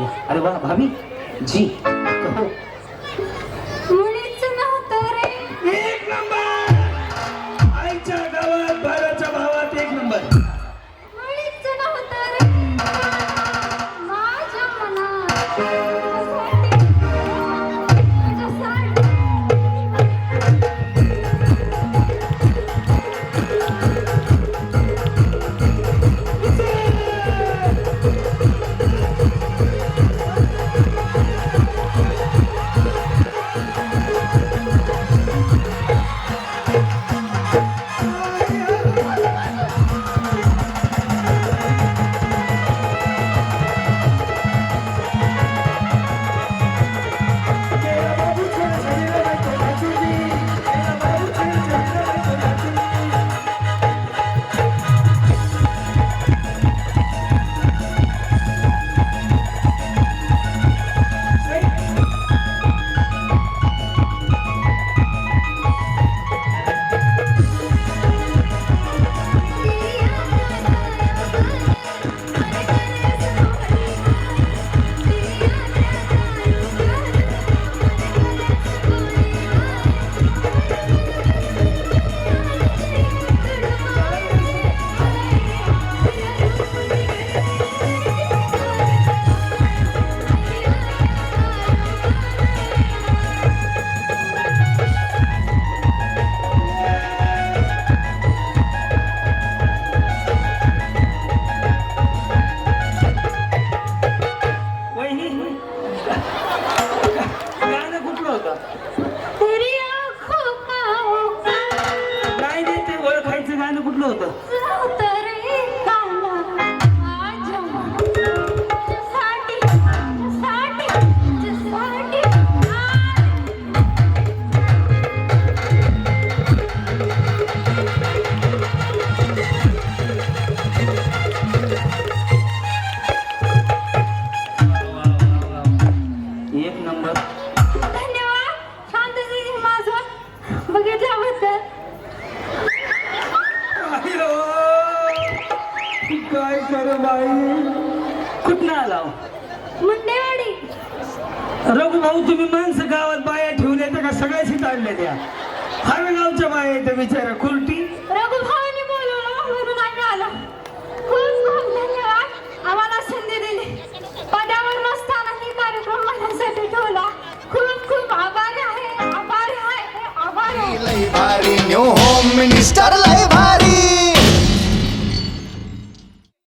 अरे वा भाभी. जी. कहो. वहिनी गाणं कुठलं होतं? गर बाई कुठं आला हो? मुंडेवाडी. रघु भाऊ तुम्ही माणसं गावात बाया ठेवून येता का? सगळ्याशी त्या. गावच्या बाया बिचारा आम्हाला संधी दिली. नसताना ठेवला. खूप खूप आहे